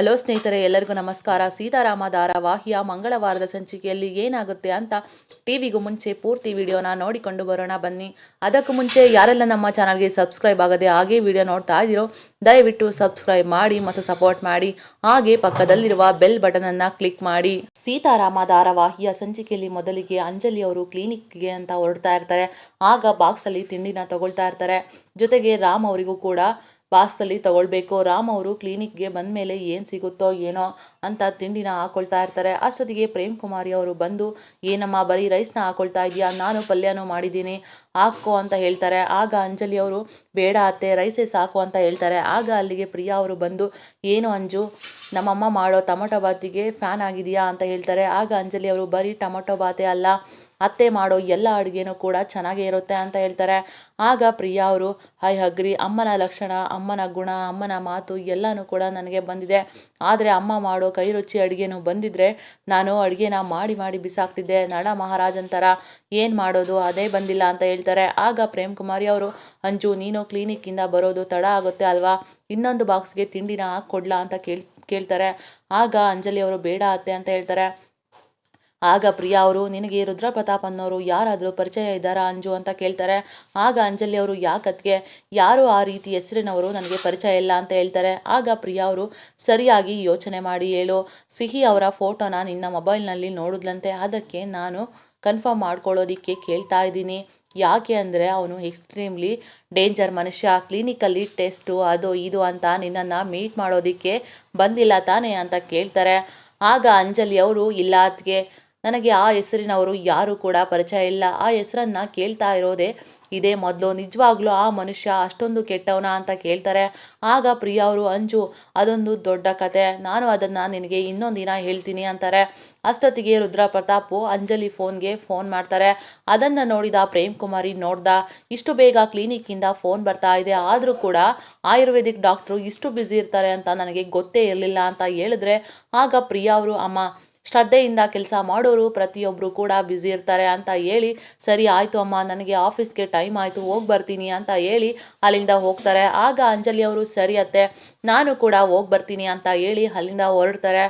Hello ಸ್ನೇಹಿತರೆ, ಎಲ್ಲರಿಗೂ ನಮಸ್ಕಾರ. ಸೀತಾರಾಮ ಧಾರಾವಾಹಿಯ ಮಂಗಳವಾರದ ಸಂಚಿಕೆಯಲ್ಲಿ ಏನಾಗುತ್ತೆ ಅಂತ ಟಿವಿಗೂ ಮುಂಚೆ ಪೂರ್ತಿ ವಿಡಿಯೋನ ನೋಡಿಕೊಂಡು ಬರೋಣ ಬನ್ನಿ. ಅದಕ್ಕೂ ಮುಂಚೆ ಯಾರೆಲ್ಲ ನಮ್ಮ ಚಾನಲ್ಗೆ ಸಬ್ಸ್ಕ್ರೈಬ್ ಆಗದೆ ಹಾಗೆ ವಿಡಿಯೋ ನೋಡ್ತಾ ಇದ್ದೀರೋ, ದಯವಿಟ್ಟು ಸಬ್ಸ್ಕ್ರೈಬ್ ಮಾಡಿ ಮತ್ತು ಸಪೋರ್ಟ್ ಮಾಡಿ. ಹಾಗೆ ಪಕ್ಕದಲ್ಲಿರುವ ಬೆಲ್ ಬಟನ್ ಅನ್ನ ಕ್ಲಿಕ್ ಮಾಡಿ. ಸೀತಾರಾಮ ಧಾರಾವಾಹಿಯ ಸಂಚಿಕೆಯಲ್ಲಿ ಮೊದಲಿಗೆ ಅಂಜಲಿ ಅವರು ಕ್ಲಿನಿಕ್ಗೆ ಅಂತ ಹೊರಡ್ತಾ ಇರ್ತಾರೆ. ಆಗ ಬಾಕ್ಸ್ ಅಲ್ಲಿ ತಿಂಡಿನ ತಗೊಳ್ತಾ ಇರ್ತಾರೆ. ಜೊತೆಗೆ ರಾಮ್ ಅವರಿಗೂ ಕೂಡ ಬಾಕ್ಸಲ್ಲಿ ತಗೊಳ್ಬೇಕು. ರಾಮ್ ಅವರು ಕ್ಲಿನಿಕ್ಗೆ ಬಂದ ಮೇಲೆ ಏನು ಸಿಗುತ್ತೋ ಏನೋ ಅಂತ ತಿಂಡಿನ ಹಾಕೊಳ್ತಾ ಇರ್ತಾರೆ. ಅಷ್ಟೊತ್ತಿಗೆ ಪ್ರೇಮ್ ಕುಮಾರಿ ಅವರು ಬಂದು, ಏನಮ್ಮ ಬರೀ ರೈಸ್ನ ಹಾಕೊಳ್ತಾ ಇದೆಯಾ? ನಾನು ಪಲ್ಯನೂ ಮಾಡಿದ್ದೀನಿ. ಹಾಕೋ ಅಂತ ಹೇಳ್ತಾರೆ. ಆಗ ಅಂಜಲಿ ಅವರು, ಬೇಡ ಅತ್ತೆ, ರೈಸೇ ಸಾಕು ಅಂತ ಹೇಳ್ತಾರೆ. ಆಗ ಅಲ್ಲಿಗೆ ಪ್ರಿಯಾ ಅವರು ಬಂದು, ಏನು ಅಂಜು, ನಮ್ಮಮ್ಮ ಮಾಡೋ ಟೊಮೊಟೊ ಬಾತಿಗೆ ಫ್ಯಾನ್ ಆಗಿದೆಯಾ? ಅಂತ ಹೇಳ್ತಾರೆ. ಆಗ ಅಂಜಲಿ ಅವರು, ಬರೀ ಟೊಮೊಟೊ ಬಾತೆ ಅಲ್ಲ ಅತ್ತೆ ಮಾಡೋ ಎಲ್ಲ ಅಡುಗೆನೂ ಕೂಡ ಚೆನ್ನಾಗೇ ಇರುತ್ತೆ ಅಂತ ಹೇಳ್ತಾರೆ. ಆಗ ಪ್ರಿಯಾ ಅವರು, ಹೈ ಹಗ್ರಿ, ಅಮ್ಮನ ಲಕ್ಷಣ, ಅಮ್ಮನ ಗುಣ, ಅಮ್ಮನ ಮಾತು ಎಲ್ಲನೂ ಕೂಡ ನನಗೆ ಬಂದಿದೆ. ಆದರೆ ಅಮ್ಮ ಮಾಡೋ ಕೈ ರುಚಿ ಅಡುಗೆನೂ ಬಂದಿದ್ದರೆ ನಾನು ಅಡುಗೆನ ಮಾಡಿ ಮಾಡಿ ಬಿಸಾಕ್ತಿದ್ದೆ. ನಳ ಮಹಾರಾಜನ್ ಥರ ಏನು ಮಾಡೋದು? ಅದೇ ಬಂದಿಲ್ಲ ಅಂತ ಹೇಳ್ತಾರೆ. ಆಗ ಪ್ರೇಮ್ ಕುಮಾರಿ ಅವರು, ಅಂಜು, ನೀನು ಕ್ಲಿನಿಕ್ಕಿಂದ ಬರೋದು ತಡ ಆಗುತ್ತೆ ಅಲ್ವಾ? ಇನ್ನೊಂದು ಬಾಕ್ಸ್ಗೆ ತಿಂಡಿನ ಹಾಕ್ಕೊಡ್ಲಾ? ಅಂತ ಕೇಳ್, ಕೇಳ್ತಾರೆ. ಆಗ ಅಂಜಲಿ ಅವರು, ಬೇಡ ಅತ್ತೆ ಅಂತ ಹೇಳ್ತಾರೆ. ಆಗ ಪ್ರಿಯಾ ಅವರು, ನಿನಗೆ ರುದ್ರ ಪ್ರತಾಪ್ ಅನ್ನೋರು ಯಾರಾದರೂ ಪರಿಚಯ ಇದ್ದಾರಾ ಅಂಜು ಅಂತ ಕೇಳ್ತಾರೆ. ಆಗ ಅಂಜಲಿ ಅವರು, ಯಾಕತ್ಗೆ? ಯಾರು ಆ ರೀತಿ ಹೆಸರಿನವರು? ನನಗೆ ಪರಿಚಯ ಇಲ್ಲ ಅಂತ ಹೇಳ್ತಾರೆ. ಆಗ ಪ್ರಿಯಾ ಅವರು, ಸರಿಯಾಗಿ ಯೋಚನೆ ಮಾಡಿ ಹೇಳು. ಸಿಹಿ ಅವರ ಫೋಟೋನ ನಿನ್ನ ಮೊಬೈಲ್ನಲ್ಲಿ ನೋಡಿದ್ಲಂತೆ. ಅದಕ್ಕೆ ನಾನು ಕನ್ಫರ್ಮ್ ಮಾಡ್ಕೊಳ್ಳೋದಿಕ್ಕೆ ಕೇಳ್ತಾ ಇದ್ದೀನಿ. ಯಾಕೆ ಅಂದರೆ ಅವನು ಎಕ್ಸ್ಟ್ರೀಮ್ಲಿ ಡೇಂಜರ್ ಮನುಷ್ಯ. ಕ್ಲಿನಿಕಲ್ಲಿ ಟೆಸ್ಟು, ಅದು ಇದು ಅಂತ ನಿನ್ನನ್ನು ಮೀಟ್ ಮಾಡೋದಕ್ಕೆ ಬಂದಿಲ್ಲ ತಾನೇ ಅಂತ ಕೇಳ್ತಾರೆ. ಆಗ ಅಂಜಲಿ ಅವರು, ಇಲ್ಲ ಅದಕ್ಕೆ ನನಗೆ ಆ ಹೆಸರಿನವರು ಯಾರೂ ಕೂಡ ಪರಿಚಯ ಇಲ್ಲ. ಆ ಹೆಸರನ್ನ ಕೇಳ್ತಾ ಇರೋದೇ ಇದೇ ಮೊದಲು. ನಿಜವಾಗ್ಲೂ ಆ ಮನುಷ್ಯ ಅಷ್ಟೊಂದು ಕೆಟ್ಟವನ ಅಂತ ಕೇಳ್ತಾರೆ. ಆಗ ಪ್ರಿಯಾ ಅವರು, ಅಂಜು, ಅದೊಂದು ದೊಡ್ಡ ಕತೆ. ನಾನು ಅದನ್ನು ನಿನಗೆ ಇನ್ನೊಂದು ದಿನ ಹೇಳ್ತೀನಿ ಅಂತಾರೆ. ಅಷ್ಟೊತ್ತಿಗೆ ರುದ್ರ ಪ್ರತಾಪು ಅಂಜಲಿ ಫೋನ್ಗೆ ಫೋನ್ ಮಾಡ್ತಾರೆ. ಅದನ್ನು ನೋಡಿದ ಪ್ರೇಮ್ ಕುಮಾರಿ ನೋಡ್ದ. ಇಷ್ಟು ಬೇಗ ಕ್ಲಿನಿಕ್ಕಿಂದ ಫೋನ್ ಬರ್ತಾ ಇದೆ. ಆದರೂ ಕೂಡ ಆಯುರ್ವೇದಿಕ್ ಡಾಕ್ಟ್ರು ಇಷ್ಟು ಬ್ಯುಸಿ ಇರ್ತಾರೆ ಅಂತ ನನಗೆ ಗೊತ್ತೇ ಇರಲಿಲ್ಲ ಅಂತ ಹೇಳಿದ್ರೆ ಆಗ ಪ್ರಿಯಾ ಅವರು, ಅಮ್ಮ ಶ್ರದ್ಧೆಯಿಂದ ಕೆಲಸ ಮಾಡೋರು ಪ್ರತಿಯೊಬ್ಬರು ಕೂಡ ಬ್ಯುಸಿ ಇರ್ತಾರೆ ಅಂತ ಹೇಳಿ, ಸರಿ ಆಯಿತು ಅಮ್ಮ, ನನಗೆ ಆಫೀಸ್ಗೆ ಟೈಮ್ ಆಯಿತು, ಹೋಗಿ ಬರ್ತೀನಿ ಅಂತ ಹೇಳಿ ಅಲ್ಲಿಂದ ಹೋಗ್ತಾರೆ. ಆಗ ಅಂಜಲಿ ಅವರು, ಸರಿ ಅತ್ತೆ, ನಾನು ಕೂಡ ಹೋಗಿ ಬರ್ತೀನಿ ಅಂತ ಹೇಳಿ ಅಲ್ಲಿಂದ ಹೊರಡ್ತಾರೆ.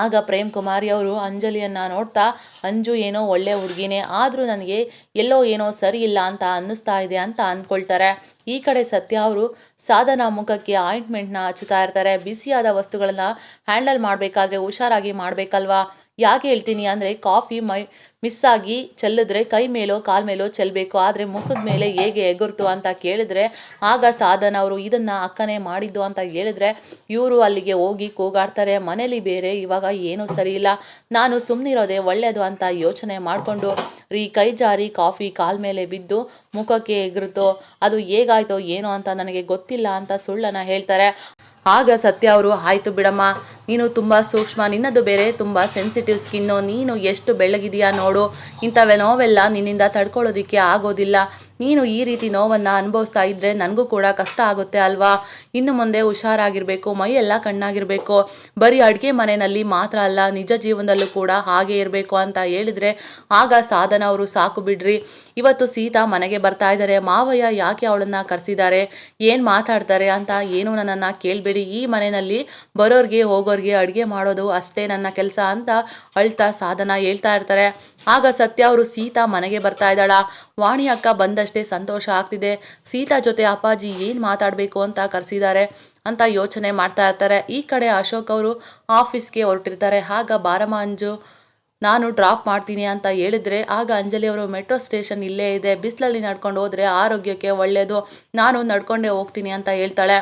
ಆಗ ಪ್ರೇಮ್ ಕುಮಾರಿ ಅವರು ಅಂಜಲಿಯನ್ನು ನೋಡ್ತಾ, ಅಂಜು ಏನೋ ಒಳ್ಳೆ ಹುಡುಗಿನೇ, ಆದರೂ ನನಗೆ ಎಲ್ಲೋ ಏನೋ ಸರಿ ಇಲ್ಲ ಅಂತ ಅನ್ನಿಸ್ತಾ ಇದೆ ಅಂತ ಅಂದ್ಕೊಳ್ತಾರೆ ಈ ಕಡೆ ಸತ್ಯ ಅವರು ಸಾಧನ ಮುಖಕ್ಕೆ ಆಯಿಂಟ್ಮೆಂಟ್ನ ಹಚ್ಚುತ್ತಾ ಇರ್ತಾರೆ. ಬಿಸಿಯಾದ ವಸ್ತುಗಳನ್ನ ಹ್ಯಾಂಡಲ್ ಮಾಡಬೇಕಾದ್ರೆ ಹುಷಾರಾಗಿ ಮಾಡಬೇಕಲ್ವಾ? ಯಾಕೆ ಹೇಳ್ತೀನಿ ಅಂದರೆ ಕಾಫಿ ಮೈ ಮಿಸ್ ಆಗಿ ಚೆಲ್ಲಿದ್ರೆ ಕೈ ಮೇಲೋ ಕಾಲ್ ಮೇಲೋ ಚೆಲ್ಲಬೇಕು ಆದರೆ ಮುಖದ ಮೇಲೆ ಹೇಗೆ ಎಗುರ್ತು ಅಂತ ಕೇಳಿದ್ರೆ, ಆಗ ಸಾಧನ ಅವರು ಇದನ್ನು ಅಕ್ಕನೆ ಮಾಡಿದ್ದು ಅಂತ ಹೇಳಿದ್ರೆ, ಇವರು ಅಲ್ಲಿಗೆ ಹೋಗಿ ಕೂಗಾಡ್ತಾರೆ. ಮನೇಲಿ ಬೇರೆ ಇವಾಗ ಏನೂ ಸರಿ ಇಲ್ಲ. ನಾನು ಸುಮ್ಮನಿರೋದೆ ಒಳ್ಳೆಯದು ಅಂತ ಯೋಚನೆ ಮಾಡಿಕೊಂಡು, ರೀ ಕೈ ಜಾರಿ ಕಾಫಿ ಕಾಲ್ ಮೇಲೆ ಬಿದ್ದು ಮುಖಕ್ಕೆ ಎಗುರ್ತು ಅದು ಹೇಗಾಯ್ತೋ ಏನೋ ಅಂತ ನನಗೆ ಗೊತ್ತಿಲ್ಲ ಅಂತ ಸುಳ್ಳನ್ನು ಹೇಳ್ತಾರೆ. ಆಗ ಸತ್ಯ ಅವರು, ಆಯಿತು ಬಿಡಮ್ಮ, ನೀನು ತುಂಬ ಸೂಕ್ಷ್ಮ, ನಿನ್ನದು ಬೇರೆ ತುಂಬ ಸೆನ್ಸಿಟಿವ್ ಸ್ಕಿನ್ನು ನೀನು ಎಷ್ಟು ಬೆಳ್ಳಗಿದೆಯಾ ನೋಡು. ಇಂಥವೆ ನೋವೆಲ್ಲ ನಿನ್ನಿಂದ ತಡ್ಕೊಳ್ಳೋದಕ್ಕೆ ಆಗೋದಿಲ್ಲ. ನೀನು ಈ ರೀತಿ ನೋವನ್ನು ಅನುಭವಿಸ್ತಾ ಇದ್ದರೆ ನನಗೂ ಕೂಡ ಕಷ್ಟ ಆಗುತ್ತೆ ಅಲ್ವಾ? ಇನ್ನು ಮುಂದೆ ಹುಷಾರಾಗಿರಬೇಕು ಮೈಯೆಲ್ಲ ಕಣ್ಣಾಗಿರಬೇಕು. ಬರೀ ಅಡುಗೆ ಮನೆಯಲ್ಲಿ ಮಾತ್ರ ಅಲ್ಲ, ನಿಜ ಜೀವನದಲ್ಲೂ ಕೂಡ ಹಾಗೆ ಇರಬೇಕು ಅಂತ ಹೇಳಿದರೆ ಆಗ ಸಾಧನ ಅವರು ಸಾಕು ಬಿಡ್ರಿ. ಇವತ್ತು ಸೀತಾ ಮನೆಗೆ ಬರ್ತಾ ಇದ್ದಾರೆ. ಮಾವಯ್ಯ ಯಾಕೆ ಅವಳನ್ನು ಕರೆಸಿದ್ದಾರೆ? ಏನು ಮಾತಾಡ್ತಾರೆ ಅಂತ ಏನು ನನ್ನನ್ನು ಕೇಳಬೇಡಿ. ಈ ಮನೆಯಲ್ಲಿ ಬರೋರಿಗೆ, ಹೋಗೋರಿಗೆ ಅಡುಗೆ ಮಾಡೋದು ಅಷ್ಟೇ ನನ್ನ ಕೆಲಸ ಅಂತ ಅಳ್ತಾ ಸಾಧನ ಹೇಳ್ತಾ ಇರ್ತಾರೆ. ಆಗ ಸತ್ಯ ಅವರು ಸೀತಾ ಮನೆಗೆ ಬರ್ತಾ ಇದ್ದಾಳ. ವಾಣಿ ಅಕ್ಕ ಬಂದಷ್ಟೇ ಸಂತೋಷ ಆಗ್ತಿದೆ. ಸೀತಾ ಜೊತೆ ಅಪ್ಪಾಜಿ ಏನು ಮಾತಾಡಬೇಕು ಅಂತ ಕರೆಸಿದ್ದಾರೆ ಅಂತ ಯೋಚನೆ ಮಾಡ್ತಾ ಇರ್ತಾರೆ. ಈ ಕಡೆ ಅಶೋಕ್ ಅವರು ಆಫೀಸ್ಗೆ ಹೊರಟಿರ್ತಾರೆ. ಆಗ ಬಾರಮ್ಮ ಅಂಜು, ನಾನು ಡ್ರಾಪ್ ಮಾಡ್ತೀನಿ ಅಂತ ಹೇಳಿದ್ರೆ ಆಗ ಅಂಜಲಿ ಅವರು ಮೆಟ್ರೋ ಸ್ಟೇಷನ್ ಇಲ್ಲೇ ಇದೆ. ಬಿಸಿಲಲ್ಲಿ ನಡ್ಕೊಂಡು ಹೋದರೆ ಆರೋಗ್ಯಕ್ಕೆ ಒಳ್ಳೆಯದು ನಾನು ನಡ್ಕೊಂಡೇ ಹೋಗ್ತೀನಿ ಅಂತ ಹೇಳ್ತಾಳೆ.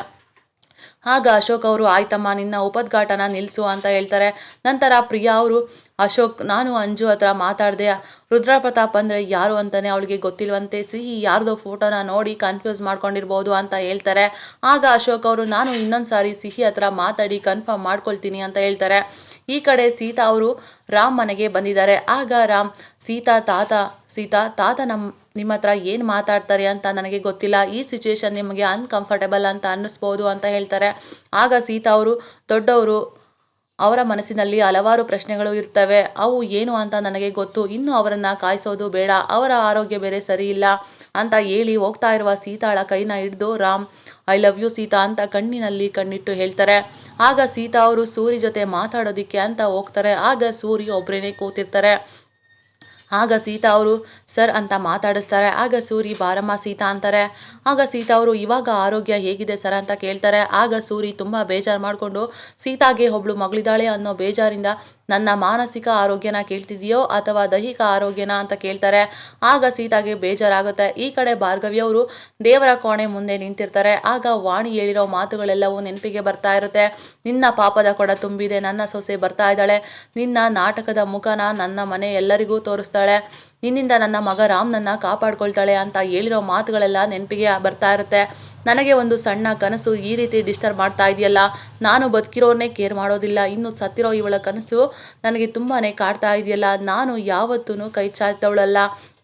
ಆಗ ಅಶೋಕ್ ಅವರು, ಆಯ್ತಮ್ಮ, ನಿನ್ನ ಉಪದ್ಘಾಟನ ನಿಲ್ಲಿಸು ಅಂತ ಹೇಳ್ತಾರೆ. ನಂತರ ಪ್ರಿಯಾ ಅವರು, ಅಶೋಕ್, ನಾನು ಅಂಜು ಹತ್ರ ಮಾತಾಡಿದೆ. ರುದ್ರ ಪ್ರತಾಪ್ ಅಂದರೆ ಯಾರು ಅಂತಲೇ ಅವಳಿಗೆ ಗೊತ್ತಿಲ್ವಂತೆ. ಸಿಹಿ ಯಾರ್ದೋ ಫೋಟೋನ ನೋಡಿ ಕನ್ಫ್ಯೂಸ್ ಮಾಡ್ಕೊಂಡಿರ್ಬೋದು ಅಂತ ಹೇಳ್ತಾರೆ. ಆಗ ಅಶೋಕ್ ಅವರು, ನಾನು ಇನ್ನೊಂದು ಸಾರಿ ಸಿಹಿ ಹತ್ರ ಮಾತಾಡಿ ಕನ್ಫರ್ಮ್ ಮಾಡ್ಕೊಳ್ತೀನಿ ಅಂತ ಹೇಳ್ತಾರೆ. ಈ ಕಡೆ ಸೀತಾ ಅವರು ರಾಮ್ ಮನೆಗೆ ಬಂದಿದ್ದಾರೆ. ಆಗ ರಾಮ್, ಸೀತಾ, ತಾತ ಸೀತಾ, ತಾತ ನಮ್ಮ ನಿಮ್ಮ ಹತ್ರ ಏನು ಮಾತಾಡ್ತಾರೆ ಅಂತ ನನಗೆ ಗೊತ್ತಿಲ್ಲ. ಈ ಸಿಚುವೇಶನ್ ನಿಮಗೆ ಅನ್ಕಂಫರ್ಟೇಬಲ್ ಅಂತ ಅನ್ನಿಸ್ಬೋದು ಅಂತ ಹೇಳ್ತಾರೆ. ಆಗ ಸೀತಾ ಅವರು, ದೊಡ್ಡವರು, ಅವರ ಮನಸ್ಸಿನಲ್ಲಿ ಹಲವಾರು ಪ್ರಶ್ನೆಗಳು ಇರ್ತವೆ. ಅವು ಏನು ಅಂತ ನನಗೆ ಗೊತ್ತು. ಇನ್ನು ಅವರನ್ನು ಕಾಯಿಸೋದು ಬೇಡ. ಅವರ ಆರೋಗ್ಯ ಬೇರೆ ಸರಿ ಇಲ್ಲ ಅಂತ ಹೇಳಿ ಹೋಗ್ತಾ ಇರುವ ಸೀತಾಳ ಕೈನ ಹಿಡಿದು, Ram I love you Sita ಅಂತ ಕಣ್ಣಿನಲ್ಲಿ ಕಣ್ಣಿಟ್ಟು ಹೇಳ್ತಾರೆ. ಆಗ ಸೀತಾ ಅವರು ಸೂರಿ ಜೊತೆ ಮಾತಾಡೋದಿಕ್ಕೆ ಅಂತ ಹೋಗ್ತಾರೆ. ಆಗ ಸೂರಿ ಒಬ್ಬರೇನೆ ಕೂತಿರ್ತಾರೆ. ಆಗ ಸೀತಾ ಅವರು, ಸರ್ ಅಂತ ಮಾತಾಡಿಸ್ತಾರೆ. ಆಗ ಸೂರಿ, ಬಾರಮ್ಮ, ಸೀತಾ ಅಂತಾರೆ. ಆಗ ಸೀತಾ ಅವರು, ಇವಾಗ ಆರೋಗ್ಯ ಹೇಗಿದೆ ಸರ್ ಅಂತ ಕೇಳ್ತಾರೆ. ಆಗ ಸೂರಿ ತುಂಬ ಬೇಜಾರು ಮಾಡಿಕೊಂಡು, ಸೀತಾಗೆ ಒಬ್ಳು ಮಗಳಿದ್ದಾಳೆ ಅನ್ನೋ ಬೇಜಾರಿಂದ ನನ್ನ ಮಾನಸಿಕ ಆರೋಗ್ಯನ ಕೇಳ್ತಿದೆಯೋ ಅಥವಾ ದೈಹಿಕ ಆರೋಗ್ಯನ ಅಂತ ಕೇಳ್ತಾರೆ, ಆಗ ಸೀತಾಗೆ ಬೇಜಾರಾಗುತ್ತೆ. ಈ ಕಡೆ ಭಾರ್ಗವಿಯವರು ದೇವರ ಕೋಣೆ ಮುಂದೆ ನಿಂತಿರ್ತಾರೆ. ಆಗ ವಾಣಿ ಹೇಳಿರೋ ಮಾತುಗಳೆಲ್ಲವೂ ನೆನಪಿಗೆ ಬರ್ತಾ ಇರುತ್ತೆ. ನಿನ್ನ ಪಾಪದ ಕೊಡ ತುಂಬಿದೆ, ನನ್ನ ಸೊಸೆ ಬರ್ತಾ ಇದ್ದಾಳೆ. ನಿನ್ನ ನಾಟಕದ ಮುಖನ ನನ್ನ ಮನೆ ಎಲ್ಲರಿಗೂ ತೋರಿಸ್ತಾಳೆ. ನಿನ್ನಿಂದ ನನ್ನ ಮಗ ರಾಮ್ನನ್ನ ಕಾಪಾಡ್ಕೊಳ್ತಾಳೆ ಅಂತ ಹೇಳಿರೋ ಮಾತುಗಳೆಲ್ಲ ನೆನಪಿಗೆ ಬರ್ತಾ ಇರುತ್ತೆ. ನನಗೆ ಒಂದು ಸಣ್ಣ ಕನಸು ಈ ರೀತಿ ಡಿಸ್ಟರ್ಬ್ ಮಾಡ್ತಾ ಇದೆಯಲ್ಲ? ನಾನು ಬದುಕಿರೋರ್ನೇ ಕೇರ್ ಮಾಡೋದಿಲ್ಲ. ಇನ್ನು ಸತ್ತಿರೋ ಇವಳ ಕನಸು ನನಗೆ ತುಂಬಾ ಕಾಡ್ತಾ ಇದೆಯಲ್ಲ. ನಾನು ಯಾವತ್ತೂ ಕೈ ಚಾಚಿದವಳಲ್ಲ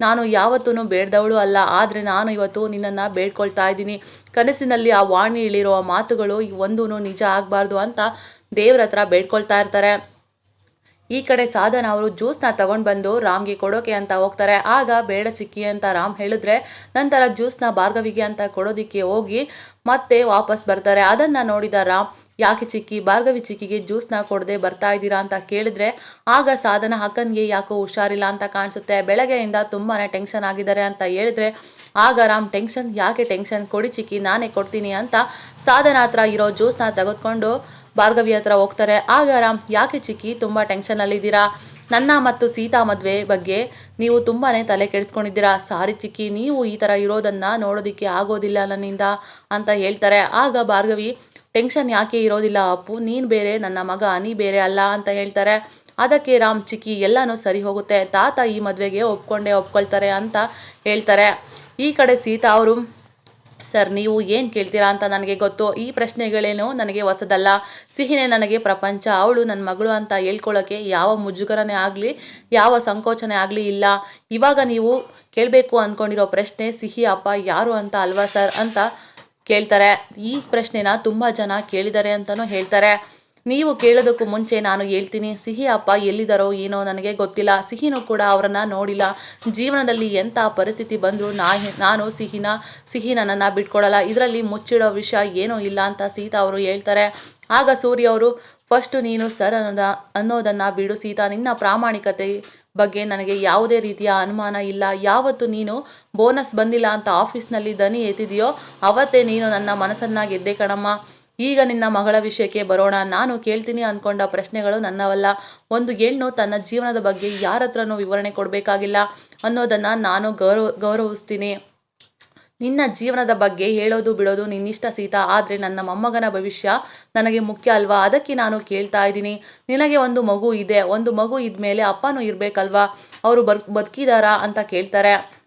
ನಾನು ಯಾವತ್ತೂ ಬೇಡ್ದವಳು ಅಲ್ಲ. ಆದರೆ ನಾನು ಇವತ್ತು ನಿನ್ನನ್ನು ಬೇಡ್ಕೊಳ್ತಾ ಇದ್ದೀನಿ. ಕನಸಿನಲ್ಲಿ ಆ ವಾಣಿ ಇಳಿರೋ ಮಾತುಗಳು ಒಂದೂ ನಿಜ ಆಗಬಾರ್ದು ಅಂತ ದೇವ್ರ ಹತ್ರ ಬೇಡ್ಕೊಳ್ತಾ ಇರ್ತಾರೆ. ಈ ಕಡೆ ಸಾಧನ ಅವರು ಜ್ಯೂಸ್ನ ತಗೊಂಡು ಬಂದು ರಾಮ್ಗೆ ಕೊಡೋಕೆ ಅಂತ ಹೋಗ್ತಾರೆ. ಆಗ ಬೇಡ ಚಿಕ್ಕಿ ಅಂತ ರಾಮ್ ಹೇಳಿದ್ರೆ ನಂತರ ಜ್ಯೂಸ್ನ ಭಾರ್ಗವಿಗೆ ಅಂತ ಕೊಡೋದಿಕ್ಕೆ ಹೋಗಿ ಮತ್ತೆ ವಾಪಸ್ ಬರ್ತಾರೆ. ಅದನ್ನು ನೋಡಿದ ರಾಮ್, ಯಾಕೆ ಚಿಕ್ಕಿ, ಭಾರ್ಗವಿ ಚಿಕ್ಕಿಗೆ ಜ್ಯೂಸ್ನ ಕೊಡದೆ ಬರ್ತಾ ಇದ್ದೀರಾ ಅಂತ ಕೇಳಿದ್ರೆ, ಆಗ ಸಾಧನ ಅಕ್ಕನಿಗೆ ಯಾಕೋ ಹುಷಾರಿಲ್ಲ ಅಂತ ಕಾಣಿಸುತ್ತೆ. ಬೆಳಗ್ಗೆಯಿಂದ ತುಂಬಾ ಟೆನ್ಷನ್ ಆಗಿದ್ದಾರೆ ಅಂತ ಹೇಳಿದ್ರೆ, ಆಗ ರಾಮ್, ಟೆನ್ಷನ್, ಯಾಕೆ ಟೆನ್ಷನ್? ಕೊಡಿ ಚಿಕ್ಕಿ, ನಾನೇ ಕೊಡ್ತೀನಿ ಅಂತ ಸಾಧನ ಹತ್ರ ಇರೋ ಜ್ಯೂಸ್ನ ತೆಗೆದುಕೊಂಡು ಭಾರ್ಗವಿ ಹತ್ರ ಹೋಗ್ತಾರೆ. ಆಗ ರಾಮ್, ಯಾಕೆ ಚಿಕ್ಕಿ, ತುಂಬ ಟೆನ್ಷನಲ್ಲಿದ್ದೀರಾ ನನ್ನ ಮತ್ತು ಸೀತಾ ಮದುವೆ ಬಗ್ಗೆ ನೀವು ತುಂಬಾ ತಲೆ ಕೆಡಿಸ್ಕೊಂಡಿದ್ದೀರಾ? ಸಾರಿ ಚಿಕ್ಕಿ, ನೀವು ಈ ಥರ ಇರೋದನ್ನು ನೋಡೋದಕ್ಕೆ ಆಗೋದಿಲ್ಲ ನನ್ನಿಂದ, ಅಂತ ಹೇಳ್ತಾರೆ. ಆಗ ಭಾರ್ಗವಿ ಟೆನ್ಷನ್ ಯಾಕೆ ಇರೋದಿಲ್ಲ ಅಪ್ಪು? ನೀನು ಬೇರೆ, ನನ್ನ ಮಗ ನೀ ಬೇರೆ ಅಲ್ಲ, ಅಂತ ಹೇಳ್ತಾರೆ. ಅದಕ್ಕೆ ರಾಮ್, ಚಿಕ್ಕಿ, ಎಲ್ಲನೂ ಸರಿ ಹೋಗುತ್ತೆ. ತಾತ ಈ ಮದುವೆಗೆ ಒಪ್ಕೊಂಡೇ ಒಪ್ಕೊಳ್ತಾರೆ, ಅಂತ ಹೇಳ್ತಾರೆ. ಈ ಕಡೆ ಸೀತಾ ಅವರು ಸರ್, ನೀವು ಏನು ಕೇಳ್ತೀರಾ ಅಂತ ನನಗೆ ಗೊತ್ತು. ಈ ಪ್ರಶ್ನೆಗಳೇನೋ ನನಗೆ ಹೊಸದಲ್ಲ. ಸಿಹಿನೇ ನನಗೆ ಪ್ರಪಂಚ, ಅವಳು ನನ್ನ ಮಗಳು ಅಂತ ಹೇಳ್ಕೊಳ್ಳೋಕ್ಕೆ ಯಾವ ಮುಜುಗರನೇ ಆಗಲಿ, ಯಾವ ಸಂಕೋಚನೆ ಆಗಲಿ ಇಲ್ಲ. ಇವಾಗ ನೀವು ಕೇಳಬೇಕು ಅಂದ್ಕೊಂಡಿರೋ ಪ್ರಶ್ನೆ ಸಿಹಿ ಅಪ್ಪ ಯಾರು ಅಂತ ಅಲ್ವಾ ಸರ್ ಅಂತ ಕೇಳ್ತಾರೆ. ಈ ಪ್ರಶ್ನೆನ ತುಂಬ ಜನ ಕೇಳಿದ್ದಾರೆ ಅಂತಲೂ ಹೇಳ್ತಾರೆ. ನೀವು ಕೇಳೋದಕ್ಕೂ ಮುಂಚೆ ನಾನು ಹೇಳ್ತೀನಿ, ಸಿಹಿ ಅಪ್ಪ ಎಲ್ಲಿದ್ದಾರೋ ಏನೋ ನನಗೆ ಗೊತ್ತಿಲ್ಲ. ಸಿಹಿನೂ ಕೂಡ ಅವರನ್ನು ನೋಡಿಲ್ಲ. ಜೀವನದಲ್ಲಿ ಎಂಥ ಪರಿಸ್ಥಿತಿ ಬಂದರೂ ನಾ ನಾನು ಸಿಹಿನ, ಸಿಹಿ ನನ್ನನ್ನು ಬಿಟ್ಕೊಡಲ್ಲ. ಇದರಲ್ಲಿ ಮುಚ್ಚಿಡೋ ವಿಷಯ ಏನೂ ಇಲ್ಲ ಅಂತ ಸೀತಾ ಅವರು ಹೇಳ್ತಾರೆ. ಆಗ ಸೂರ್ಯ ಅವರು, ಫಸ್ಟು ನೀನು ಸರ್ ಅನ್ನೋದ, ಅನ್ನೋದನ್ನು ಬಿಡು ಸೀತಾ. ನಿನ್ನ ಪ್ರಾಮಾಣಿಕತೆ ಬಗ್ಗೆ ನನಗೆ ಯಾವುದೇ ರೀತಿಯ ಅನುಮಾನ ಇಲ್ಲ. ಯಾವತ್ತು ನೀನು ಬೋನಸ್ ಬಂದಿಲ್ಲ ಅಂತ ಆಫೀಸ್ನಲ್ಲಿ ದನಿ ಎತ್ತಿದೆಯೋ, ಅವತ್ತೇ ನೀನು ನನ್ನ ಮನಸ್ಸನ್ನು ಗೆದ್ದೆ ಕಣಮ್ಮ. ಈಗ ನಿನ್ನ ಮಗಳ ವಿಷಯಕ್ಕೆ ಬರೋಣ. ನಾನು ಕೇಳ್ತೀನಿ ಅಂದ್ಕೊಂಡ ಪ್ರಶ್ನೆಗಳು ನನ್ನವಲ್ಲ. ಒಂದು ಹೆಣ್ಣು ತನ್ನ ಜೀವನದ ಬಗ್ಗೆ ಯಾರ ಹತ್ರನೂ ವಿವರಣೆ ಕೊಡಬೇಕಾಗಿಲ್ಲ ಅನ್ನೋದನ್ನು ನಾನು ಗೌರವ, ಗೌರವಿಸ್ತೀನಿ. ನಿನ್ನ ಜೀವನದ ಬಗ್ಗೆ ಹೇಳೋದು ಬಿಡೋದು ನಿನ್ನಿಷ್ಟ ಸೀತಾ. ಆದರೆ ನನ್ನ ಮೊಮ್ಮಗನ ಭವಿಷ್ಯ ನನಗೆ ಮುಖ್ಯ ಅಲ್ವಾ? ಅದಕ್ಕೆ ನಾನು ಕೇಳ್ತಾ ಇದ್ದೀನಿ. ನಿನಗೆ ಒಂದು ಮಗು ಇದೆ. ಒಂದು ಮಗು ಇದ್ಮೇಲೆ ಅಪ್ಪನೂ ಇರಬೇಕಲ್ವಾ? ಅವರು ಬರ್, ಬದುಕಿದಾರಾ ಅಂತ ಕೇಳ್ತಾರೆ.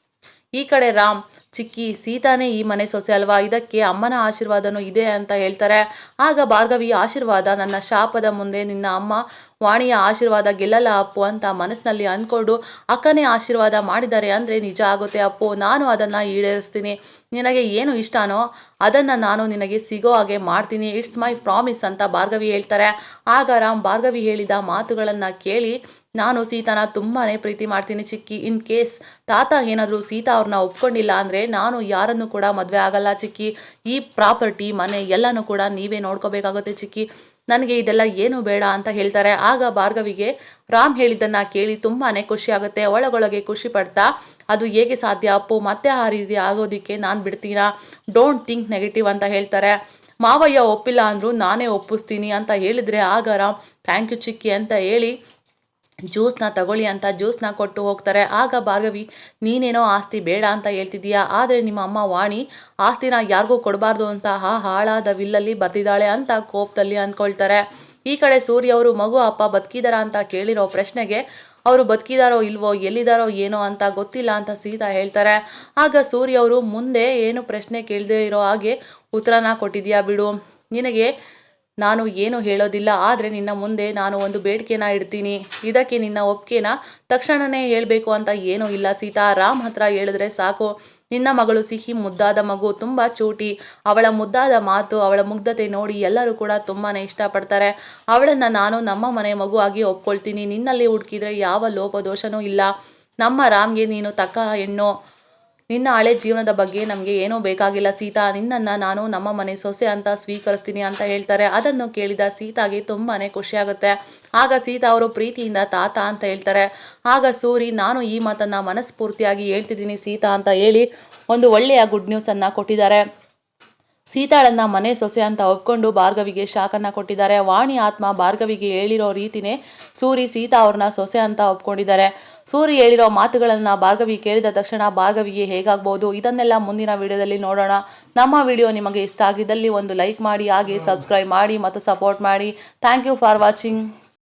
ಈ ಕಡೆ ರಾಮ್ ಚಿಕ್ಕಿ, ಸೀತಾನೇ ಈ ಮನೆ ಸೊಸೆ ಅಲ್ವಾ? ಇದಕ್ಕೆ ಅಮ್ಮನ ಆಶೀರ್ವಾದನೂ ಇದೆ ಅಂತ ಹೇಳ್ತಾರೆ. ಆಗ ಭಾರ್ಗವಿ ಆಶೀರ್ವಾದ, ನನ್ನ ಶಾಪದ ಮುಂದೆ ನಿನ್ನ ಅಮ್ಮ ವಾಣಿಯ ಆಶೀರ್ವಾದ ಗೆಲ್ಲಲ್ಲ ಅಪ್ಪು ಅಂತ ಮನಸ್ಸಿನಲ್ಲಿ ಅಂದ್ಕೊಂಡು ಅಕ್ಕನೇ ಆಶೀರ್ವಾದ ಮಾಡಿದ್ದಾರೆ ಅಂದರೆ ನಿಜ ಆಗುತ್ತೆ ಅಪ್ಪು. ನಾನು ಅದನ್ನು ಈಡೇರಿಸ್ತೀನಿ. ನಿನಗೆ ಏನು ಇಷ್ಟನೋ ಅದನ್ನು ನಾನು ನಿನಗೆ ಸಿಗೋ ಹಾಗೆ ಮಾಡ್ತೀನಿ. ಇಟ್ಸ್ ಮೈ ಪ್ರಾಮಿಸ್ ಅಂತ ಭಾರ್ಗವಿ ಹೇಳ್ತಾರೆ. ಆಗ ರಾಮ್ ಭಾರ್ಗವಿ ಹೇಳಿದ ಮಾತುಗಳನ್ನು ಕೇಳಿ ನಾನು ಸೀತಾನ ತುಂಬಾ ಪ್ರೀತಿ ಮಾಡ್ತೀನಿ ಚಿಕ್ಕಿ. ಇನ್ ಕೇಸ್ ತಾತ ಏನಾದರೂ ಸೀತಾ ಅವ್ರನ್ನ ಒಪ್ಕೊಂಡಿಲ್ಲ ಅಂದರೆ ನಾನು ಯಾರನ್ನು ಕೂಡ ಮದುವೆ ಆಗಲ್ಲ ಚಿಕ್ಕಿ. ಈ ಪ್ರಾಪರ್ಟಿ, ಮನೆ ಎಲ್ಲನೂ ಕೂಡ ನೀವೇ ನೋಡ್ಕೋಬೇಕಾಗುತ್ತೆ ಚಿಕ್ಕಿ. ನನಗೆ ಇದೆಲ್ಲ ಏನು ಬೇಡ ಅಂತ ಹೇಳ್ತಾರೆ. ಆಗ ಭಾರ್ಗವಿಗೆ ರಾಮ್ ಹೇಳಿದ್ದನ್ನು ಕೇಳಿ ತುಂಬಾ ಖುಷಿ ಆಗುತ್ತೆ. ಒಳಗೊಳಗೆ ಖುಷಿ ಪಡ್ತಾ, ಅದು ಹೇಗೆ ಸಾಧ್ಯ? ಅಪ್ಪು, ಮತ್ತೆ ಆ ರೀತಿ ಆಗೋದಕ್ಕೆ ನಾನು ಬಿಡ್ತೀನಾ ಡೋಂಟ್ ಥಿಂಕ್ ನೆಗೆಟಿವ್ ಅಂತ ಹೇಳ್ತಾರೆ. ಮಾವಯ್ಯ ಒಪ್ಪಿಲ್ಲ ಅಂದರೂ ನಾನೇ ಒಪ್ಪಿಸ್ತೀನಿ ಅಂತ ಹೇಳಿದರೆ ಆಗ ರಾಮ್ ಥ್ಯಾಂಕ್ ಯು ಚಿಕ್ಕಿ ಅಂತ ಹೇಳಿ ಜ್ಯೂಸ್ನ ತಗೊಳ್ಳಿ ಅಂತ ಜ್ಯೂಸ್ನ ಕೊಟ್ಟು ಹೋಗ್ತಾರೆ. ಆಗ ಭಾರ್ಗವಿ, ನೀನೇನೋ ಆಸ್ತಿ ಬೇಡ ಅಂತ ಹೇಳ್ತಿದ್ದೀಯಾ? ಆದರೆ ನಿಮ್ಮ ಅಮ್ಮ ವಾಣಿ, ಆಸ್ತಿನ ಯಾರಿಗೂ ಕೊಡಬಾರ್ದು ಅಂತ ಆ ಹಾಳಾದ ವಿಲ್ಲಲ್ಲಿ ಬರ್ತಿದ್ದಾಳೆ ಅಂತ ಕೋಪದಲ್ಲಿ ಅಂದ್ಕೊಳ್ತಾರೆ. ಈ ಕಡೆ ಸೂರ್ಯ ಅವರು, ಮಗು, ಅಪ್ಪ ಬದುಕಿದಾರ ಅಂತ ಕೇಳಿರೋ ಪ್ರಶ್ನೆಗೆ ಅವರು ಬದುಕಿದಾರೋ ಇಲ್ವೋ, ಎಲ್ಲಿದಾರೋ ಏನೋ ಅಂತ ಗೊತ್ತಿಲ್ಲ ಅಂತ ಸೀತಾ ಹೇಳ್ತಾರೆ. ಆಗ ಸೂರ್ಯ ಅವರು, ಮುಂದೆ ಏನು ಪ್ರಶ್ನೆ ಕೇಳದೇ ಇರೋ ಹಾಗೆ ಉತ್ತರನ ಕೊಟ್ಟಿದ್ಯಾ ಬಿಡು. ನಿನಗೆ ನಾನು ಏನು ಹೇಳೋದಿಲ್ಲ, ಆದರೆ ನಿನ್ನ ಮುಂದೆ ನಾನು ಒಂದು ಬೇಡಿಕೆನ ಇಡ್ತೀನಿ. ಇದಕ್ಕೆ ನಿನ್ನ ಒಪ್ಪಿಗೆನ ತಕ್ಷಣವೇ ಹೇಳಬೇಕು ಅಂತ ಏನೂ ಇಲ್ಲ. ಸೀತಾ, ರಾಮ್ ಹತ್ರ ಹೇಳಿದ್ರೆ ಸಾಕು. ನಿನ್ನ ಮಗಳು ಸಿಹಿ ಮುದ್ದಾದ ಮಗು, ತುಂಬ ಚೂಟಿ. ಅವಳ ಮುದ್ದಾದ ಮಾತು, ಅವಳ ಮುಗ್ಧತೆ ನೋಡಿ ಎಲ್ಲರೂ ಕೂಡ ತುಂಬಾ ಇಷ್ಟಪಡ್ತಾರೆ. ಅವಳನ್ನು ನಾನು ನಮ್ಮ ಮನೆ ಮಗುವಾಗಿ ಒಪ್ಕೊಳ್ತೀನಿ. ನಿನ್ನಲ್ಲಿ ಹುಡುಕಿದ್ರೆ ಯಾವ ಲೋಪದೋಷನೂ ಇಲ್ಲ. ನಮ್ಮ ರಾಮ್ಗೆ ನೀನು ತಕ್ಕ ಹೆಣ್ಣು. ನಿನ್ನ ಹಳೆ ಜೀವನದ ಬಗ್ಗೆ ನಮಗೆ ಏನೂ ಬೇಕಾಗಿಲ್ಲ ಸೀತಾ. ನಿನ್ನನ್ನು ನಾನು ನಮ್ಮ ಮನೆ ಸೊಸೆ ಅಂತ ಸ್ವೀಕರಿಸ್ತೀನಿ ಅಂತ ಹೇಳ್ತಾರೆ. ಅದನ್ನು ಕೇಳಿದ ಸೀತಾಗೆ ತುಂಬಾ ಖುಷಿಯಾಗುತ್ತೆ. ಆಗ ಸೀತಾ ಅವರು ಪ್ರೀತಿಯಿಂದ ತಾತ ಅಂತ ಹೇಳ್ತಾರೆ. ಆಗ ಸೂರಿ, ನಾನು ಈ ಮಾತನ್ನು ಮನಸ್ಫೂರ್ತಿಯಾಗಿ ಹೇಳ್ತಿದ್ದೀನಿ ಸೀತಾ ಅಂತ ಹೇಳಿ ಒಂದು ಒಳ್ಳೆಯ ಗುಡ್ ನ್ಯೂಸನ್ನು ಕೊಟ್ಟಿದ್ದಾರೆ. ಸೀತಾಳನ್ನ ಮನೆ ಸೊಸೆ ಅಂತ ಒಪ್ಕೊಂಡು ಭಾರ್ಗವಿಗೆ ಶಾಕನ್ನು ಕೊಟ್ಟಿದ್ದಾರೆ. ವಾಣಿ ಆತ್ಮ ಭಾರ್ಗವಿಗೆ ಹೇಳಿರೋ ರೀತಿನೇ ಸೂರಿ ಸೀತಾ ಅವ್ರನ್ನ ಸೊಸೆ ಅಂತ ಒಪ್ಕೊಂಡಿದ್ದಾರೆ. ಸೂರಿ ಹೇಳಿರೋ ಮಾತುಗಳನ್ನು ಭಾರ್ಗವಿ ಕೇಳಿದ ತಕ್ಷಣ ಭಾರ್ಗವಿಗೆ ಹೇಗಾಗ್ಬೋದು? ಇದನ್ನೆಲ್ಲ ಮುಂದಿನ ವಿಡಿಯೋದಲ್ಲಿ ನೋಡೋಣ. ನಮ್ಮ ವಿಡಿಯೋ ನಿಮಗೆ ಇಷ್ಟ ಆಗಿದ್ದಲ್ಲಿ ಒಂದು ಲೈಕ್ ಮಾಡಿ, ಹಾಗೆ ಸಬ್ಸ್ಕ್ರೈಬ್ ಮಾಡಿ ಮತ್ತು ಸಪೋರ್ಟ್ ಮಾಡಿ. Thank you for watching.